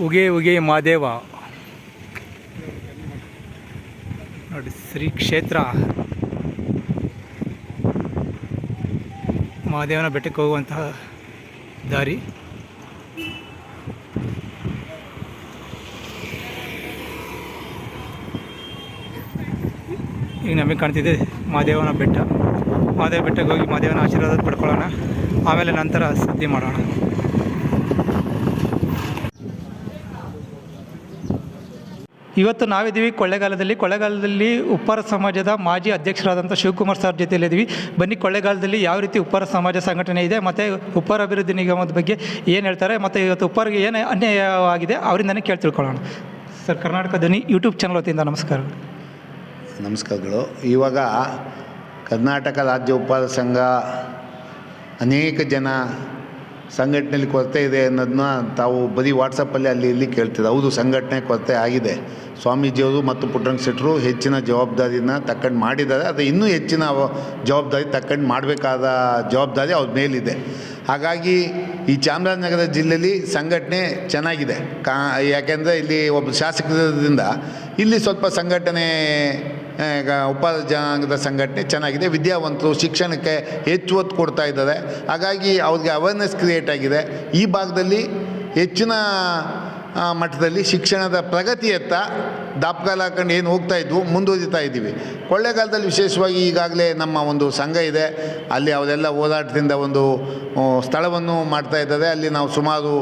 ಉಗೆ ಉಗೆ ಮಾದೇವ. ನೋಡಿ, ಶ್ರೀ ಕ್ಷೇತ್ರ. ಮಹಾದೇವನ ಬೆಟ್ಟಕ್ಕೆ ಹೋಗುವಂತಹ ದಾರಿ. ಈಗ ನಮಗೆ ಕಾಣ್ತಿದೆ ಮಹಾದೇವನ ಬೆಟ್ಟ. ಮಹಾದೇವ ಬೆಟ್ಟಕ್ಕೆ ಹೋಗಿ ಮಹಾದೇವನ ಆಶೀರ್ವಾದ ಪಡ್ಕೊಳ್ಳೋಣ. ಆಮೇಲೆ ನಂತರ ಸುದ್ದಿ ಮಾಡೋಣ. ಇವತ್ತು ನಾವಿದ್ದೀವಿ ಕೊಳ್ಳೇಗಾಲದಲ್ಲಿ. ಕೊಳ್ಳೇಗಾಲದಲ್ಲಿ ಉಪ್ಪಾರ ಸಮಾಜದ ಮಾಜಿ ಅಧ್ಯಕ್ಷರಾದಂಥ ಶಿವಕುಮಾರ್ ಸರ್ ಜೊತೆಯಲ್ಲಿದ್ದೀವಿ. ಬನ್ನಿ, ಕೊಳ್ಳೇಗಾಲದಲ್ಲಿ ಯಾವ ರೀತಿ ಉಪ್ಪಾರ ಸಮಾಜ ಸಂಘಟನೆ ಇದೆ, ಮತ್ತು ಉಪ್ಪಾರ ಅಭಿವೃದ್ಧಿ ನಿಗಮದ ಬಗ್ಗೆ ಏನು ಹೇಳ್ತಾರೆ, ಮತ್ತು ಇವತ್ತು ಉಪ್ಪಾರಿಗೆ ಏನು ಅನ್ಯಾಯವಾಗಿದೆ ಅವರಿಂದನೇ ಕೇಳಿ ತಿಳ್ಕೊಳ್ಳೋಣ ಸರ್, ಕರ್ನಾಟಕ ಧ್ವನಿ ಯೂಟ್ಯೂಬ್ ಚಾನಲ್ ವತಿಯಿಂದ ನಮಸ್ಕಾರ. ನಮಸ್ಕಾರಗಳು. ಇವಾಗ ಕರ್ನಾಟಕ ರಾಜ್ಯ ಉಪ್ಪಾರ ಸಂಘ ಅನೇಕ ಜನ ಸಂಘಟನೆಯಲ್ಲಿ ಕೊರತೆ ಇದೆ ಅನ್ನೋದನ್ನ ತಾವು ಬರೀ ವಾಟ್ಸಪ್ಪಲ್ಲಿ ಅಲ್ಲಿ ಇಲ್ಲಿ ಕೇಳ್ತಿದ್ದೆ ಹೌದು, ಸಂಘಟನೆ ಕೊರತೆ ಆಗಿದೆ. ಸ್ವಾಮೀಜಿಯವರು ಮತ್ತು ಪುಟ್ಟರಂಗ ಶೆಟ್ಟರು ಹೆಚ್ಚಿನ ಜವಾಬ್ದಾರಿನ ತಕ್ಕಂಡು ಮಾಡಿದ್ದಾರೆ. ಅದು ಇನ್ನೂ ಹೆಚ್ಚಿನ ಜವಾಬ್ದಾರಿ ತಕ್ಕಂಡು ಮಾಡಬೇಕಾದ ಜವಾಬ್ದಾರಿ ಅವ್ರ ಮೇಲಿದೆ. ಹಾಗಾಗಿ ಈ ಚಾಮರಾಜನಗರ ಜಿಲ್ಲೆಯಲ್ಲಿ ಸಂಘಟನೆ ಚೆನ್ನಾಗಿದೆ. ಕಾ, ಯಾಕೆಂದರೆ ಇಲ್ಲಿ ಒಬ್ಬ ಶಾಸಕರಿಂದ ಇಲ್ಲಿ ಸ್ವಲ್ಪ ಸಂಘಟನೆ ಈಗ ಜನಾಂಗದ ಸಂಘಟನೆ ಚೆನ್ನಾಗಿದೆ. ವಿದ್ಯಾವಂತರು ಶಿಕ್ಷಣಕ್ಕೆ ಹೆಚ್ಚು ಒತ್ತು ಕೊಡ್ತಾ ಇದ್ದಾರೆ. ಹಾಗಾಗಿ ಅವ್ರಿಗೆ ಅವೇರ್ನೆಸ್ ಕ್ರಿಯೇಟ್ ಆಗಿದೆ. ಈ ಭಾಗದಲ್ಲಿ ಹೆಚ್ಚಿನ ಮಟ್ಟದಲ್ಲಿ ಶಿಕ್ಷಣದ ಪ್ರಗತಿಯತ್ತ ದಾಪಕಾಲ ಹಾಕೊಂಡು ಏನು ಹೋಗ್ತಾ ಇದ್ವು, ಮುಂದುವರಿತಾ ಇದ್ದೀವಿ. ಕೊಳ್ಳೇಗಾಲದಲ್ಲಿ ವಿಶೇಷವಾಗಿ ಈಗಾಗಲೇ ನಮ್ಮ ಒಂದು ಸಂಘ ಇದೆ. ಅಲ್ಲಿ ಅವರೆಲ್ಲ ಓದಾಟದಿಂದ ಒಂದು ಸ್ಥಳವನ್ನು ಮಾಡ್ತಾ ಇದ್ದಾರೆ. ಅಲ್ಲಿ ನಾವು ಸುಮಾರು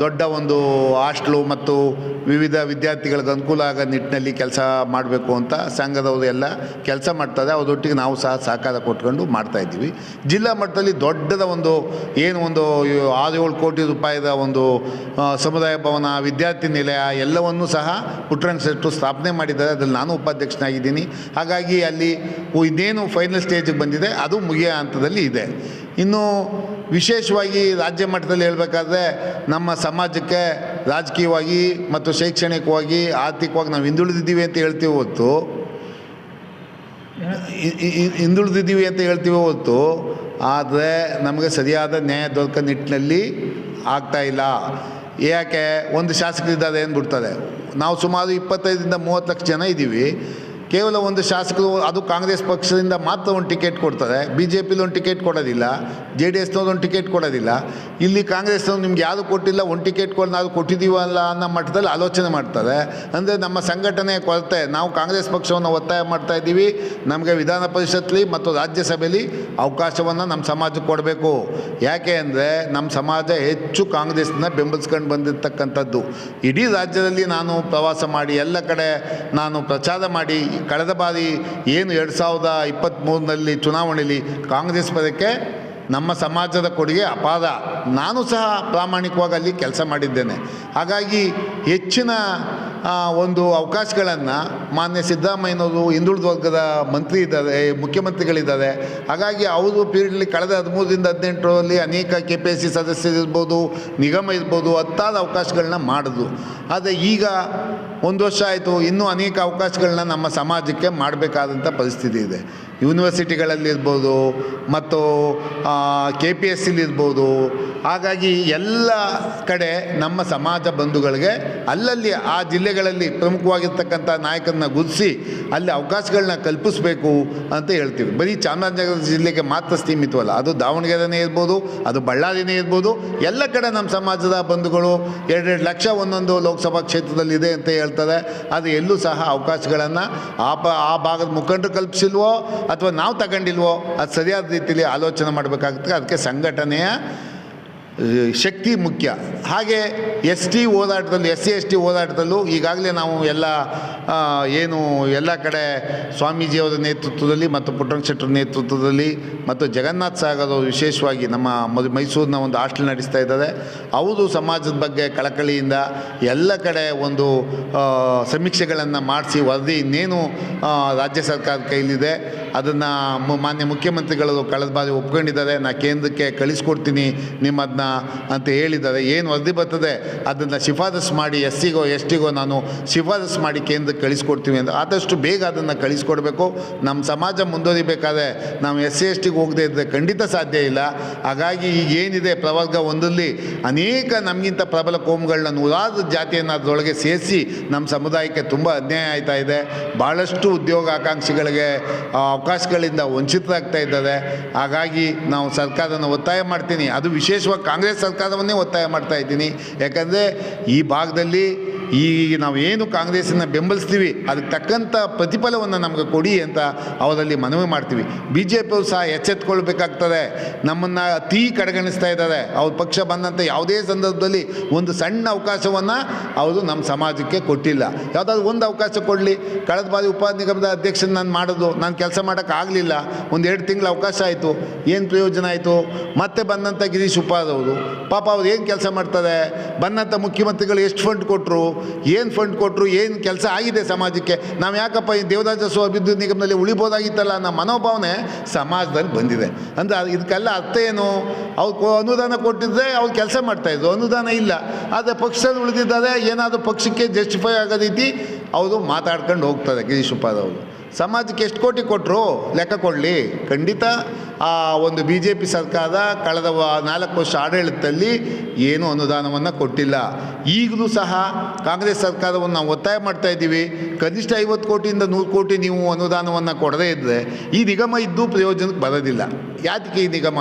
ದೊಡ್ಡ ಒಂದು ಹಾಸ್ಟ್ಲು ಮತ್ತು ವಿವಿಧ ವಿದ್ಯಾರ್ಥಿಗಳಿಗೆ ಅನುಕೂಲ ಆಗೋ ನಿಟ್ಟಿನಲ್ಲಿ ಕೆಲಸ ಮಾಡಬೇಕು ಅಂತ ಸಂಘದವರು ಎಲ್ಲ ಕೆಲಸ ಮಾಡ್ತಾರೆ ಅದರೊಟ್ಟಿಗೆ ನಾವು ಸಹ ಸಹಕಾರ ಕೊಟ್ಕೊಂಡು ಮಾಡ್ತಾ ಇದ್ದೀವಿ. ಜಿಲ್ಲಾ ಮಟ್ಟದಲ್ಲಿ ದೊಡ್ಡದ ಒಂದು, ಏನು ಒಂದು ಆರು ಏಳು ಕೋಟಿ ರೂಪಾಯಿದ ಒಂದು ಸಮುದಾಯ ಭವನ, ವಿದ್ಯಾರ್ಥಿ ನಿಲಯ, ಎಲ್ಲವನ್ನೂ ಸಹ ಪುಟ್ಟರಂಗ ಎಷ್ಟು ಸ್ಥಾಪನೆ ಮಾಡಿದ್ದಾರೆ, ಅದರಲ್ಲಿ ನಾನು ಉಪಾಧ್ಯಕ್ಷನಾಗಿದ್ದೀನಿ. ಹಾಗಾಗಿ ಅಲ್ಲಿ ಇದೇನು ಫೈನಲ್ ಸ್ಟೇಜಿಗೆ ಬಂದಿದೆ, ಅದು ಮುಗಿಯ ಹಂತದಲ್ಲಿ ಇದೆ. ಇನ್ನು ವಿಶೇಷವಾಗಿ ರಾಜ್ಯ ಮಟ್ಟದಲ್ಲಿ ಹೇಳಬೇಕಾದ್ರೆ, ನಮ್ಮ ಸಮಾಜಕ್ಕೆ ರಾಜಕೀಯವಾಗಿ ಮತ್ತು ಶೈಕ್ಷಣಿಕವಾಗಿ ಆರ್ಥಿಕವಾಗಿ ನಾವು ಹಿಂದುಳಿದಿದ್ದೀವಿ ಅಂತ ಹೇಳ್ತೀವಿ ಹೊತ್ತು ಹಿಂದುಳಿದಿದ್ದೀವಿ ಅಂತ ಹೇಳ್ತೀವಿ ಹೊತ್ತು, ಆದರೆ ನಮಗೆ ಸರಿಯಾದ ನ್ಯಾಯ ದೊರಕ ನಿಟ್ಟಿನಲ್ಲಿ ಆಗ್ತಾಯಿಲ್ಲ ಯಾಕೆ? ಒಂದು ಶಾಸಕರಿದ್ದಾರೆ ಅಂದ್ಬಿಡ್ತಾರೆ. ನಾವು ಸುಮಾರು ಇಪ್ಪತ್ತೈದರಿಂದ ಮೂವತ್ತು ಲಕ್ಷ ಜನ ಇದ್ದೀವಿ. ಕೇವಲ ಒಂದು ಶಾಸಕರು, ಅದು ಕಾಂಗ್ರೆಸ್ ಪಕ್ಷದಿಂದ ಮಾತ್ರ ಒಂದು ಟಿಕೆಟ್ ಕೊಡ್ತಾರೆ. ಬಿ ಜೆ ಪಿಲಿ ಒಂದು ಟಿಕೆಟ್ ಕೊಡೋದಿಲ್ಲ ಜೆ ಡಿ ಎಸ್ನವ್ರು ಒಂದು ಟಿಕೆಟ್ ಕೊಡೋದಿಲ್ಲ. ಇಲ್ಲಿ ಕಾಂಗ್ರೆಸ್ನವ್ರು ನಿಮ್ಗೆ ಯಾರು ಕೊಟ್ಟಿಲ್ಲ, ಒಂದು ಟಿಕೆಟ್ ಕೊಡ್ ನಾವು ಕೊಟ್ಟಿದ್ದೀವಲ್ಲ ಅನ್ನೋ ಮಟ್ಟದಲ್ಲಿ ಆಲೋಚನೆ ಮಾಡ್ತಾರೆ. ಅಂದರೆ ನಮ್ಮ ಸಂಘಟನೆ ಕೊರತೆ, ನಾವು ಕಾಂಗ್ರೆಸ್ ಪಕ್ಷವನ್ನು ಒತ್ತಾಯ ಮಾಡ್ತಾ ಇದ್ದೀವಿ. ನಮಗೆ ವಿಧಾನ ಪರಿಷತ್ಲಿ ಮತ್ತು ರಾಜ್ಯಸಭೆಯಲ್ಲಿ ಅವಕಾಶವನ್ನು ನಮ್ಮ ಸಮಾಜಕ್ಕೆ ಕೊಡಬೇಕು. ಯಾಕೆ ಅಂದರೆ ನಮ್ಮ ಸಮಾಜ ಹೆಚ್ಚು ಕಾಂಗ್ರೆಸ್ನ ಬೆಂಬಲಿಸ್ಕೊಂಡು ಬಂದಿರತಕ್ಕಂಥದ್ದು. ಇಡೀ ರಾಜ್ಯದಲ್ಲಿ ನಾನು ಪ್ರವಾಸ ಮಾಡಿ, ಎಲ್ಲ ಕಡೆ ನಾನು ಪ್ರಚಾರ ಮಾಡಿ ಕಳೆದ ಬಾರಿ ಏನು ಎರಡು ಸಾವಿರದ ಇಪ್ಪತ್ತ್ಮೂರರಲ್ಲಿ ಚುನಾವಣೆಯಲ್ಲಿ ಕಾಂಗ್ರೆಸ್ ಪದಕ್ಕೆ ನಮ್ಮ ಸಮಾಜದ ಕೊಡುಗೆ ಅಪಾರ. ನಾನು ಸಹ ಪ್ರಾಮಾಣಿಕವಾಗಿ ಅಲ್ಲಿ ಕೆಲಸ ಮಾಡಿದ್ದೇನೆ. ಹಾಗಾಗಿ ಹೆಚ್ಚಿನ ಒಂದು ಅವಕಾಶಗಳನ್ನು ಮಾನ್ಯ ಸಿದ್ದರಾಮಯ್ಯನವರು, ಹಿಂದುಳಿದ ವರ್ಗದ ಮಂತ್ರಿ ಇದ್ದಾರೆ, ಮುಖ್ಯಮಂತ್ರಿಗಳಿದ್ದಾರೆ. ಹಾಗಾಗಿ ಅವರು ಪೀರಿಯಡ್ಲಿ ಕಳೆದ ಹದಿಮೂರರಿಂದ ಹದಿನೆಂಟರಲ್ಲಿ ಅನೇಕ ಕೆ ಪಿ ಎಸ್ ಸಿ ಸದಸ್ಯರಿರ್ಬೋದು, ನಿಗಮ ಇರ್ಬೋದು ಹತ್ತಾರು ಅವಕಾಶಗಳನ್ನ ಮಾಡಿದ್ರು. ಆದರೆ ಈಗ ಒಂದು ವರ್ಷ ಆಯಿತು, ಇನ್ನೂ ಅನೇಕ ಅವಕಾಶಗಳನ್ನ ನಮ್ಮ ಸಮಾಜಕ್ಕೆ ಮಾಡಬೇಕಾದಂಥ ಪರಿಸ್ಥಿತಿ ಇದೆ. ಯೂನಿವರ್ಸಿಟಿಗಳಲ್ಲಿರ್ಬೋದು ಮತ್ತು ಕೆ ಪಿ ಎಸ್ ಸಿಲಿರ್ಬೋದು ಹಾಗಾಗಿ ಎಲ್ಲ ಕಡೆ ನಮ್ಮ ಸಮಾಜ ಬಂಧುಗಳಿಗೆ ಅಲ್ಲಲ್ಲಿ ಆ ಜಿಲ್ಲೆಗಳಲ್ಲಿ ಪ್ರಮುಖವಾಗಿರ್ತಕ್ಕಂಥ ನಾಯಕರನ್ನ ಗುರುತಿಸಿ ಅಲ್ಲಿ ಅವಕಾಶಗಳನ್ನ ಕಲ್ಪಿಸಬೇಕು ಅಂತ ಹೇಳ್ತೀವಿ. ಬರೀ ಚಾಮರಾಜನಗರ ಜಿಲ್ಲೆಗೆ ಮಾತ್ರ ಸೀಮಿತವಲ್ಲ, ಅದು ದಾವಣಗೆರೆನೇ ಇರ್ಬೋದು, ಅದು ಬಳ್ಳಾರಿನೇ ಇರ್ಬೋದು, ಎಲ್ಲ ಕಡೆ ನಮ್ಮ ಸಮಾಜದ ಬಂಧುಗಳು ಎರಡೆರಡು ಲಕ್ಷ ಒಂದೊಂದು ಲೋಕಸಭಾ ಕ್ಷೇತ್ರದಲ್ಲಿದೆ ಅಂತ ಹೇಳ್ತಾರೆ ಅದು ಎಲ್ಲೂ ಸಹ ಅವಕಾಶಗಳನ್ನು ಆ ಪ, ಆ ಭಾಗದ ಮುಖಂಡರು ಕಲ್ಪಿಸಿಲ್ವೋ ಅಥವಾ ನಾವು ತಗೊಂಡಿಲ್ವೋ, ಅದು ಸರಿಯಾದ ರೀತಿಯಲ್ಲಿ ಆಲೋಚನೆ ಮಾಡಬೇಕಾಗುತ್ತೆ. ಅದಕ್ಕೆ ಸಂಘಟನೆಯ ಶಕ್ತಿ ಮುಖ್ಯ. ಹಾಗೆ ಎಸ್ ಟಿ ಓದಾಟದಲ್ಲೂ ಎಸ್ ಸಿ ಎಸ್ ಟಿ ಓದಾಟದಲ್ಲೂ ಈಗಾಗಲೇ ನಾವು ಎಲ್ಲ ಏನು ಎಲ್ಲ ಕಡೆ ಸ್ವಾಮೀಜಿಯವರ ನೇತೃತ್ವದಲ್ಲಿ ಮತ್ತು ಪುಟ್ಟರಂಗ ಶೆಟ್ಟರ ನೇತೃತ್ವದಲ್ಲಿ ಮತ್ತು ಜಗನ್ನಾಥ್ ಸಾಗರ್ ವಿಶೇಷವಾಗಿ ನಮ್ಮ ಮೈಸೂರಿನ ಒಂದು ಹಾಸ್ಟೆಲ್ ನಡೆಸ್ತಾ ಇದ್ದಾರೆ. ಅವರು ಸಮಾಜದ ಬಗ್ಗೆ ಕಳಕಳಿಯಿಂದ ಎಲ್ಲ ಕಡೆ ಒಂದು ಸಮೀಕ್ಷೆಗಳನ್ನು ಮಾಡಿಸಿ ವರದಿ ಇನ್ನೇನು ರಾಜ್ಯ ಸರ್ಕಾರದ ಕೈಲಿದೆ ಅದನ್ನು ಮಾನ್ಯ ಮುಖ್ಯಮಂತ್ರಿಗಳು ಕಳೆದ ಬಾರಿ ಒಪ್ಕೊಂಡಿದ್ದಾರೆ. ನಾ ಕೇಂದ್ರಕ್ಕೆ ಕಳಿಸ್ಕೊಡ್ತೀನಿ ನಿಮ್ಮದನ್ನ ಅಂತ ಹೇಳಿದ್ದಾರೆ. ಏನು ವರದಿ ಬರ್ತದೆ, ಅದನ್ನು ಶಿಫಾರಸು ಮಾಡಿ ಎಸ್ ಸಿಗೋ ಎಸ್ ಟಿಗೋ ನಾನು ಶಿಫಾರಸು ಮಾಡಿ ಕೇಂದ್ರಕ್ಕೆ ಕಳಿಸ್ಕೊಡ್ತೀವಿ ಅಂತ. ಆದಷ್ಟು ಬೇಗ ಅದನ್ನು ಕಳಿಸ್ಕೊಡ್ಬೇಕು. ನಮ್ಮ ಸಮಾಜ ಮುಂದುವರಿಬೇಕಾದ್ರೆ ನಾವು ಎಸ್ ಸಿ ಎಸ್ ಟಿಗೆ ಹೋಗದೆ ಇದ್ದರೆ ಖಂಡಿತ ಸಾಧ್ಯ ಇಲ್ಲ. ಹಾಗಾಗಿ ಈಗ ಏನಿದೆ, ಪ್ರವರ್ಗ ಒಂದರಲ್ಲಿ ಅನೇಕ ನಮಗಿಂತ ಪ್ರಬಲ ಕೋಮುಗಳನ್ನ ನೂರಾರು ಜಾತಿಯನ್ನು ಅದರೊಳಗೆ ಸೇರಿಸಿ ನಮ್ಮ ಸಮುದಾಯಕ್ಕೆ ತುಂಬ ಅನ್ಯಾಯ ಆಯ್ತಾ ಇದೆ. ಭಾಳಷ್ಟು ಉದ್ಯೋಗ ಆಕಾಂಕ್ಷಿಗಳಿಗೆ ಅವಕಾಶಗಳಿಂದ ವಂಚಿತರಾಗ್ತಾ ಇದ್ದಾರೆ. ಹಾಗಾಗಿ ನಾವು ಸರ್ಕಾರನ ಒತ್ತಾಯ ಮಾಡ್ತೀನಿ. ಅದು ವಿಶೇಷವಾಗಿ ಕಾಂಗ್ರೆಸ್ ಸರ್ಕಾರವನ್ನೇ ಒತ್ತಾಯ ಮಾಡ್ತಾ ಯಾಕಂದರೆ ಈ ಭಾಗದಲ್ಲಿ ಈ ನಾವು ಏನು ಕಾಂಗ್ರೆಸ್ಸನ್ನು ಬೆಂಬಲಿಸ್ತೀವಿ, ಅದಕ್ಕೆ ತಕ್ಕಂಥ ಪ್ರತಿಫಲವನ್ನು ನಮಗೆ ಕೊಡಿ ಅಂತ ಅವರಲ್ಲಿ ಮನವಿ ಮಾಡ್ತೀವಿ. ಬಿ ಜೆ ಪಿಯವರು ಸಹ ಎಚ್ಚೆತ್ಕೊಳ್ಬೇಕಾಗ್ತದೆ. ನಮ್ಮನ್ನು ಅತೀ ಕಡೆಗಣಿಸ್ತಾ ಇದ್ದಾರೆ. ಅವ್ರ ಪಕ್ಷ ಬಂದಂಥ ಯಾವುದೇ ಸಂದರ್ಭದಲ್ಲಿ ಒಂದು ಸಣ್ಣ ಅವಕಾಶವನ್ನು ಅವರು ನಮ್ಮ ಸಮಾಜಕ್ಕೆ ಕೊಟ್ಟಿಲ್ಲ. ಯಾವುದಾದ್ರು ಒಂದು ಅವಕಾಶ ಕೊಡಲಿ. ಕಳೆದ ಬಾರಿ ಉಪ ನಿಗಮದ ಅಧ್ಯಕ್ಷನ ನಾನು ಮಾಡೋದು, ನಾನು ಕೆಲಸ ಮಾಡೋಕ್ಕಾಗಲಿಲ್ಲ ಒಂದು ಎರಡು ತಿಂಗಳ ಅವಕಾಶ ಆಯಿತು. ಏನು ಪ್ರಯೋಜನ ಆಯಿತು? ಮತ್ತೆ ಬಂದಂಥ ಗಿರೀಶ್ ಉಪಾದವರು ಪಾಪ ಅವ್ರು ಏನು ಕೆಲಸ ಮಾಡ್ತಾರೆ? ಬಂದಂಥ ಮುಖ್ಯಮಂತ್ರಿಗಳು ಎಷ್ಟು ಫಂಡ್ ಕೊಟ್ಟರು ಏನು ಫಂಡ್ ಕೊಟ್ಟರು ಏನು ಕೆಲಸ ಆಗಿದೆ ಸಮಾಜಕ್ಕೆ? ನಾವು ಯಾಕಪ್ಪ ಈ ದೇವದಾಸ ಅಭಿವೃದ್ಧಿ ನಿಗಮದಲ್ಲಿ ಉಳಿಬೋದಾಗಿತ್ತಲ್ಲ ಅನ್ನೋ ಮನೋಭಾವನೆ ಸಮಾಜದಲ್ಲಿ ಬಂದಿದೆ. ಅಂದರೆ ಅದು ಇದಕ್ಕೆಲ್ಲ ಅರ್ಥ ಏನು? ಅವ್ರು ಅನುದಾನ ಕೊಟ್ಟಿದ್ದರೆ ಅವ್ರು ಕೆಲಸ ಮಾಡ್ತಾಯಿದ್ರು ಅನುದಾನ ಇಲ್ಲ. ಆದರೆ ಪಕ್ಷದಲ್ಲಿ ಉಳಿದಿದ್ದಾರೆ, ಏನಾದರೂ ಪಕ್ಷಕ್ಕೆ ಜಸ್ಟಿಫೈ ಆಗೋ ರೀತಿ ಅವರು ಮಾತಾಡ್ಕೊಂಡು ಹೋಗ್ತಾರೆ ಗಿರೀಶ್ ಉಪಾದವರು ಸಮಾಜಕ್ಕೆ ಎಷ್ಟು ಕೋಟಿ ಕೊಟ್ಟರು ಲೆಕ್ಕ ಕೊಡಲಿ? ಖಂಡಿತ ಆ ಒಂದು ಬಿ ಜೆ ಪಿ ಸರ್ಕಾರ ಕಳೆದ ನಾಲ್ಕು ವರ್ಷ ಆಡಳಿತದಲ್ಲಿ ಏನೂ ಅನುದಾನವನ್ನು ಕೊಟ್ಟಿಲ್ಲ. ಈಗಲೂ ಸಹ ಕಾಂಗ್ರೆಸ್ ಸರ್ಕಾರವನ್ನು ನಾವು ಒತ್ತಾಯ ಮಾಡ್ತಾ ಇದ್ದೀವಿ. ಕನಿಷ್ಠ ಐವತ್ತು ಕೋಟಿಯಿಂದ ನೂರು ಕೋಟಿ ನೀವು ಅನುದಾನವನ್ನು ಕೊಡದೇ ಇದ್ದರೆ ಈ ನಿಗಮ ಇದ್ದು ಪ್ರಯೋಜನಕ್ಕೆ ಬರೋದಿಲ್ಲ. ಯಾತಕ್ಕೆ ಈ ನಿಗಮ?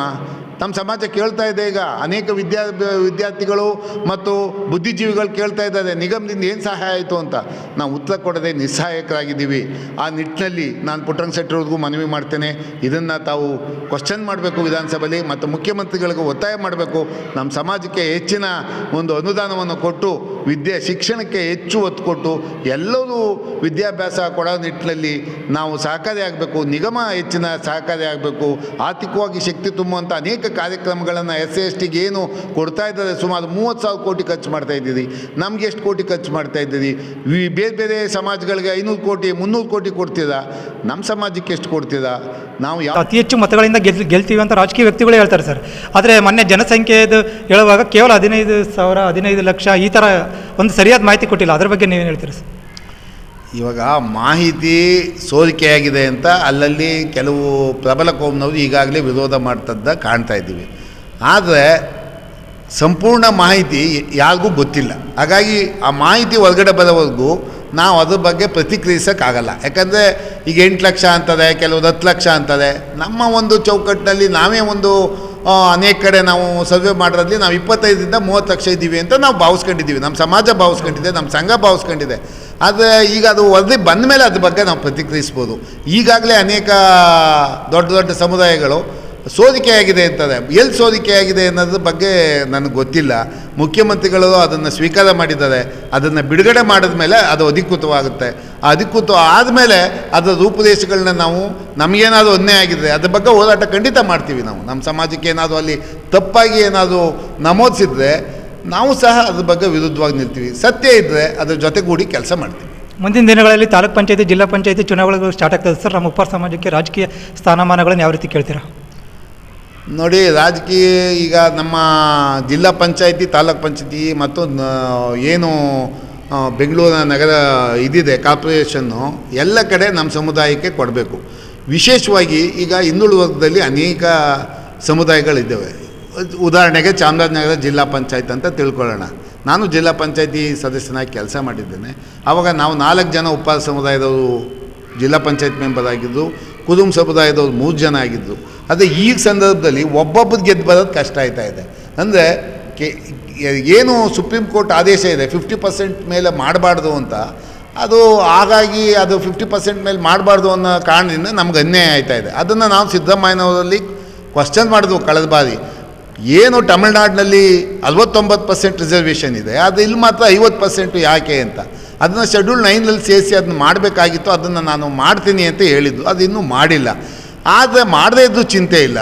ನಮ್ಮ ಸಮಾಜ ಕೇಳ್ತಾ ಇದೆ ಈಗ. ಅನೇಕ ವಿದ್ಯಾ, ವಿದ್ಯಾರ್ಥಿಗಳು ಮತ್ತು ಬುದ್ಧಿಜೀವಿಗಳು ಕೇಳ್ತಾ ಇದ್ದಾರೆ, ನಿಗಮದಿಂದ ಏನು ಸಹಾಯ ಆಯಿತು ಅಂತ. ನಾವು ಉತ್ತರ ಕೊಡದೆ ನಿಸ್ಸಹಾಯಕರಾಗಿದ್ದೀವಿ. ಆ ನಿಟ್ಟಿನಲ್ಲಿ ನಾನು ಪುಟ್ಟರಂಗ ಶೆಟ್ಟರ್ಗೂ ಮನವಿ ಮಾಡ್ತೇನೆ. ಇದನ್ನು ತಾವು ಕ್ವಶನ್ ಮಾಡಬೇಕು ವಿಧಾನಸಭೆಯಲ್ಲಿ ಮತ್ತು ಮುಖ್ಯಮಂತ್ರಿಗಳಿಗೂ ಒತ್ತಾಯ ಮಾಡಬೇಕು. ನಮ್ಮ ಸಮಾಜಕ್ಕೆ ಹೆಚ್ಚಿನ ಒಂದು ಅನುದಾನವನ್ನು ಕೊಟ್ಟು, ವಿದ್ಯೆ, ಶಿಕ್ಷಣಕ್ಕೆ ಹೆಚ್ಚು ಒತ್ತು ಕೊಟ್ಟು, ಎಲ್ಲರೂ ವಿದ್ಯಾಭ್ಯಾಸ ಕೊಡೋ ನಿಟ್ಟಿನಲ್ಲಿ ನಾವು ಸಹಕಾರಿ ಆಗಬೇಕು. ನಿಗಮ ಹೆಚ್ಚಿನ ಸಹಕಾರಿ ಆಗಬೇಕು. ಆರ್ಥಿಕವಾಗಿ ಶಕ್ತಿ ತುಂಬುವಂಥ ಅನೇಕ ಕಾರ್ಯಕ್ರಮಗಳನ್ನು ಎಸ್ ಎಸ್ ಟಿಗೆ ಏನು ಕೊಡ್ತಾ ಇದ್ದಾರೆ, ಸುಮಾರು ಮೂವತ್ತು ಸಾವಿರ ಕೋಟಿ ಖರ್ಚು ಮಾಡ್ತಾ ಇದ್ದೀರಿ. ನಮ್ಗೆ ಎಷ್ಟು ಕೋಟಿ ಖರ್ಚು ಮಾಡ್ತಾ ಇದ್ದೀರಿ? ಬೇರೆ ಬೇರೆ ಸಮಾಜಗಳಿಗೆ ಐನೂರು ಕೋಟಿ, ಮುನ್ನೂರು ಕೋಟಿ ಕೊಡ್ತೀರಾ? ನಮ್ಮ ಸಮಾಜಕ್ಕೆ ಎಷ್ಟು ಕೊಡ್ತೀರಾ? ನಾವು ಯಾವ ಅತಿ ಹೆಚ್ಚು ಮತಗಳಿಂದ ಗೆಲ್ ಗೆಲ್ತೀವಿ ಅಂತ ರಾಜಕೀಯ ವ್ಯಕ್ತಿಗಳು ಹೇಳ್ತಾರೆ ಸರ್. ಆದರೆ ಮೊನ್ನೆ ಜನಸಂಖ್ಯೆದು ಹೇಳುವಾಗ ಕೇವಲ ಹದಿನೈದು ಸಾವಿರ, ಹದಿನೈದು ಲಕ್ಷ ಈ ಥರ ಒಂದು ಸರಿಯಾದ ಮಾಹಿತಿ ಕೊಟ್ಟಿಲ್ಲ. ಅದ್ರ ಬಗ್ಗೆ ನೀವೇನು ಹೇಳ್ತೀರಿ ಸರ್? ಇವಾಗ ಮಾಹಿತಿ ಸೋರಿಕೆಯಾಗಿದೆ ಅಂತ ಅಲ್ಲಲ್ಲಿ ಕೆಲವು ಪ್ರಬಲ ಕೋಮ್ನವರು ಈಗಾಗಲೇ ವಿರೋಧ ಮಾಡ್ತದ್ದ ಕಾಣ್ತಾ ಇದ್ದೀವಿ. ಆದರೆ ಸಂಪೂರ್ಣ ಮಾಹಿತಿ ಯಾರಿಗೂ ಗೊತ್ತಿಲ್ಲ. ಹಾಗಾಗಿ ಆ ಮಾಹಿತಿ ಹೊರಗಡೆ ಬರೋವರೆಗೂ ನಾವು ಅದ್ರ ಬಗ್ಗೆ ಪ್ರತಿಕ್ರಿಯಿಸೋಕ್ಕಾಗಲ್ಲ. ಯಾಕಂದರೆ ಈಗ ಎಂಟು ಲಕ್ಷ ಅಂತಾರೆ ಕೆಲವ್ರು ಹತ್ತು ಲಕ್ಷ ಅಂತಾರೆ ನಮ್ಮ ಒಂದು ಚೌಕಟ್ಟಿನಲ್ಲಿ ನಾವೇ ಒಂದು ಅನೇಕ ಕಡೆ ನಾವು ಸರ್ವೆ ಮಾಡೋದ್ರಲ್ಲಿ ನಾವು ಇಪ್ಪತ್ತೈದರಿಂದ ಮೂವತ್ತು ಲಕ್ಷ ಇದ್ದೀವಿ ಅಂತ ನಾವು ಭಾವಿಸ್ಕೊಂಡಿದ್ದೀವಿ. ನಮ್ಮ ಸಮಾಜ ಭಾವಿಸ್ಕೊಂಡಿದೆ ನಮ್ಮ ಸಂಘ ಭಾವಿಸ್ಕೊಂಡಿದೆ. ಆದರೆ ಈಗ ಅದು ವರದಿ ಬಂದ ಮೇಲೆ ಅದ್ರ ಬಗ್ಗೆ ನಾವು ಪ್ರತಿಕ್ರಿಯಿಸ್ಬೋದು. ಈಗಾಗಲೇ ಅನೇಕ ದೊಡ್ಡ ದೊಡ್ಡ ಸಮುದಾಯಗಳು ಸೋರಿಕೆಯಾಗಿದೆ ಅಂತದೆ ಎಲ್ಲಿ ಸೋರಿಕೆಯಾಗಿದೆ ಅನ್ನೋದ್ರ ಬಗ್ಗೆ ನನಗೆ ಗೊತ್ತಿಲ್ಲ. ಮುಖ್ಯಮಂತ್ರಿಗಳು ಅದನ್ನು ಸ್ವೀಕಾರ ಮಾಡಿದ್ದಾರೆ. ಅದನ್ನು ಬಿಡುಗಡೆ ಮಾಡಿದ ಮೇಲೆ ಅದು ಅಧಿಕೃತವಾಗುತ್ತೆ. ಆ ಅಧಿಕೃತ ಆದಮೇಲೆ ಅದರ ರೂಪುರೇಷೆಗಳನ್ನ ನಾವು ನಮಗೇನಾದರೂ ಒಂದೇ ಆಗಿದೆ ಅದ್ರ ಬಗ್ಗೆ ಹೋರಾಟ ಖಂಡಿತ ಮಾಡ್ತೀವಿ ನಾವು. ನಮ್ಮ ಸಮಾಜಕ್ಕೆ ಏನಾದರೂ ಅಲ್ಲಿ ತಪ್ಪಾಗಿ ಏನಾದರೂ ನಮೂದಿಸಿದ್ರೆ ನಾವು ಸಹ ಅದ್ರ ಬಗ್ಗೆ ವಿರುದ್ಧವಾಗಿ ನಿಲ್ತೀವಿ. ಸತ್ಯ ಇದ್ದರೆ ಅದ್ರ ಜೊತೆಗೂಡಿ ಕೆಲಸ ಮಾಡ್ತೀವಿ. ಮುಂದಿನ ದಿನಗಳಲ್ಲಿ ತಾಲೂಕ್ ಪಂಚಾಯತಿ, ಜಿಲ್ಲಾ ಪಂಚಾಯತಿ ಚುನಾವಣೆಗಳು ಸ್ಟಾರ್ಟ್ ಆಗ್ತದೆ. ಸರ್, ನಮ್ಮ ಉಪ್ಪಾರ ಸಮಾಜಕ್ಕೆ ರಾಜಕೀಯ ಸ್ಥಾನಮಾನಗಳನ್ನು ಯಾವ ರೀತಿ ಕೇಳ್ತೀರಾ? ನೋಡಿ, ರಾಜಕೀಯ ಈಗ ನಮ್ಮ ಜಿಲ್ಲಾ ಪಂಚಾಯತಿ, ತಾಲೂಕ್ ಪಂಚಾಯತಿ ಮತ್ತು ಏನು ಬೆಂಗಳೂರಿನ ನಗರ ಇದಿದೆ ಕಾರ್ಪೊರೇಷನ್ನು ಎಲ್ಲ ಕಡೆ ನಮ್ಮ ಸಮುದಾಯಕ್ಕೆ ಕೊಡಬೇಕು. ವಿಶೇಷವಾಗಿ ಈಗ ವರ್ಗದಲ್ಲಿ ಅನೇಕ ಸಮುದಾಯಗಳಿದ್ದಾವೆ. ಉದಾಹರಣೆಗೆ ಚಾಮರಾಜನಗರ ಜಿಲ್ಲಾ ಪಂಚಾಯತ್ ಅಂತ ತಿಳ್ಕೊಳ್ಳೋಣ. ನಾನು ಜಿಲ್ಲಾ ಪಂಚಾಯತಿ ಸದಸ್ಯನಾಗಿ ಕೆಲಸ ಮಾಡಿದ್ದೇನೆ. ಆವಾಗ ನಾವು ನಾಲ್ಕು ಜನ ಉಪ ಸಮುದಾಯದವರು ಜಿಲ್ಲಾ ಪಂಚಾಯತ್ ಮೆಂಬರ್ ಆಗಿದ್ದು ಕುದುಂಬ ಸಮುದಾಯದವರು ಮೂರು ಜನ ಆಗಿದ್ದರು ಅದೇ ಈಗ ಸಂದರ್ಭದಲ್ಲಿ ಒಬ್ಬೊಬ್ಬರು ಗೆದ್ದು ಬರೋದು ಕಷ್ಟ ಆಯ್ತಾ ಇದೆ. ಅಂದರೆ ಕೆ ಏನು ಸುಪ್ರೀಂ ಕೋರ್ಟ್ ಆದೇಶ ಇದೆ ಫಿಫ್ಟಿ ಪರ್ಸೆಂಟ್ ಮೇಲೆ ಮಾಡಬಾರ್ದು ಅಂತ, ಅದು ಹಾಗಾಗಿ ಅದು ಫಿಫ್ಟಿ ಪರ್ಸೆಂಟ್ ಮೇಲೆ ಮಾಡಬಾರ್ದು ಅನ್ನೋ ಕಾರಣದಿಂದ ನಮ್ಗೆ ಅನ್ಯಾಯ ಆಯ್ತಾ ಇದೆ. ಅದನ್ನು ನಾವು ಸಿದ್ದರಾಮಯ್ಯನವರಲ್ಲಿ ಕ್ವಶನ್ ಮಾಡಿದ್ವು ಕಳೆದ ಬಾರಿ. ಏನು ತಮಿಳ್ನಾಡಿನಲ್ಲಿ ಅರವತ್ತೊಂಬತ್ತು ಪರ್ಸೆಂಟ್ ರಿಸರ್ವೇಷನ್ ಇದೆ, ಅದು ಇಲ್ಲಿ ಮಾತ್ರ ಐವತ್ತು ಪರ್ಸೆಂಟು ಯಾಕೆ ಅಂತ. ಅದನ್ನು ಶೆಡ್ಯೂಲ್ ನೈನಲ್ಲಿ ಸೇರಿಸಿ ಅದನ್ನ ಮಾಡಬೇಕಾಗಿತ್ತು, ಅದನ್ನು ನಾನು ಮಾಡ್ತೀನಿ ಅಂತ ಹೇಳಿದ್ದು, ಅದು ಇನ್ನೂ ಮಾಡಿಲ್ಲ. ಆದರೆ ಮಾಡದೇ ಇದ್ದು ಚಿಂತೆ ಇಲ್ಲ.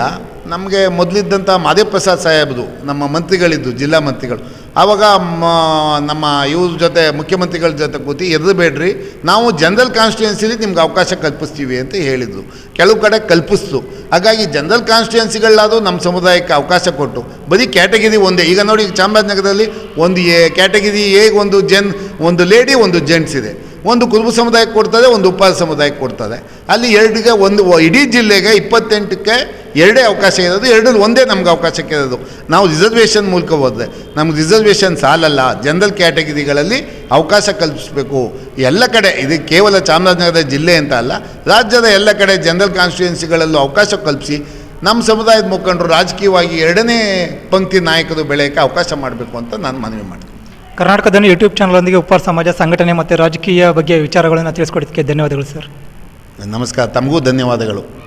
ನಮಗೆ ಮೊದಲಿದ್ದಂಥ ಮಾದೇವ್ ಪ್ರಸಾದ್ ಸಾಹೇಬ್ದು, ನಮ್ಮ ಮಂತ್ರಿಗಳಿದ್ದು, ಜಿಲ್ಲಾ ಮಂತ್ರಿಗಳು. ಆವಾಗ ನಮ್ಮ ಇವ್ರ ಜೊತೆ, ಮುಖ್ಯಮಂತ್ರಿಗಳ ಜೊತೆ ಕೂತಿ ಎದುರುಬೇಡ್ರಿ ನಾವು ಜನರಲ್ ಕಾನ್ಸ್ಟಿಟ್ಯೂನ್ಸಿಲಿ ನಿಮ್ಗೆ ಅವಕಾಶ ಕಲ್ಪಿಸ್ತೀವಿ ಅಂತ ಹೇಳಿದರು. ಕೆಲವು ಕಡೆ ಕಲ್ಪಿಸ್ತು. ಹಾಗಾಗಿ ಜನರಲ್ ಕಾನ್ಸ್ಟಿಟ್ಯೂನ್ಸಿಗಳಾದರೂ ನಮ್ಮ ಸಮುದಾಯಕ್ಕೆ ಅವಕಾಶ ಕೊಟ್ಟು, ಬರೀ ಕ್ಯಾಟಗಿರಿ ಒಂದೇ. ಈಗ ನೋಡಿ ಚಾಮರಾಜನಗರದಲ್ಲಿ ಒಂದು ಎ, ಕ್ಯಾಟಗಿರಿ ಎಗೆ ಒಂದು ಜನ್, ಒಂದು ಲೇಡಿ, ಒಂದು ಜೆಂಟ್ಸ್ ಇದೆ. ಒಂದು ಕುರುಬ ಸಮುದಾಯಕ್ಕೆ ಕೊಡ್ತದೆ, ಒಂದು ಉಪ ಸಮುದಾಯಕ್ಕೆ ಕೊಡ್ತದೆ. ಅಲ್ಲಿ ಎರಡಿಗೆ ಒಂದು ಇಡೀ ಜಿಲ್ಲೆಗೆ ಇಪ್ಪತ್ತೆಂಟಕ್ಕೆ ಎರಡೇ ಅವಕಾಶ ಇರೋದು ಎರಡೂ ಒಂದೇ ನಮ್ಗೆ ಅವಕಾಶಕ್ಕೆ ಇರೋದು. ನಾವು ರಿಸರ್ವೇಷನ್ ಮೂಲಕ ಹೋದರೆ, ನಮ್ಗೆ ರಿಸರ್ವೇಷನ್ ಸಾಲಲ್ಲ, ಜನರಲ್ ಕ್ಯಾಟಗರಿಗಳಲ್ಲಿ ಅವಕಾಶ ಕಲ್ಪಿಸಬೇಕು. ಎಲ್ಲ ಕಡೆ, ಇದು ಕೇವಲ ಚಾಮರಾಜನಗರ ಜಿಲ್ಲೆ ಅಂತ ಅಲ್ಲ, ರಾಜ್ಯದ ಎಲ್ಲ ಕಡೆ ಜನರಲ್ ಕಾನ್ಸ್ಟಿಟ್ಯೂನ್ಸಿಗಳಲ್ಲೂ ಅವಕಾಶ ಕಲ್ಪಿಸಿ, ನಮ್ಮ ಸಮುದಾಯದ ಮುಖಂಡರು ರಾಜಕೀಯವಾಗಿ ಎರಡನೇ ಪಂಕ್ತಿ ನಾಯಕರು ಬೆಳೆಯೋಕ್ಕೆ ಅವಕಾಶ ಮಾಡಬೇಕು ಅಂತ ನಾನು ಮನವಿ ಮಾಡ್ತೀನಿ. ಕರ್ನಾಟಕದಲ್ಲಿ ಯೂಟ್ಯೂಬ್ ಚಾನಲ್ನೊಂದಿಗೆ ಉಪ್ಪಾರ ಸಮಾಜ, ಸಂಘಟನೆ ಮತ್ತು ರಾಜಕೀಯ ಬಗ್ಗೆ ವಿಚಾರಗಳನ್ನು ತಿಳಿಸ್ಕೊಡೋದಕ್ಕೆ ಧನ್ಯವಾದಗಳು, ಸರ್. ನಮಸ್ಕಾರ. ತಮಗೂ ಧನ್ಯವಾದಗಳು.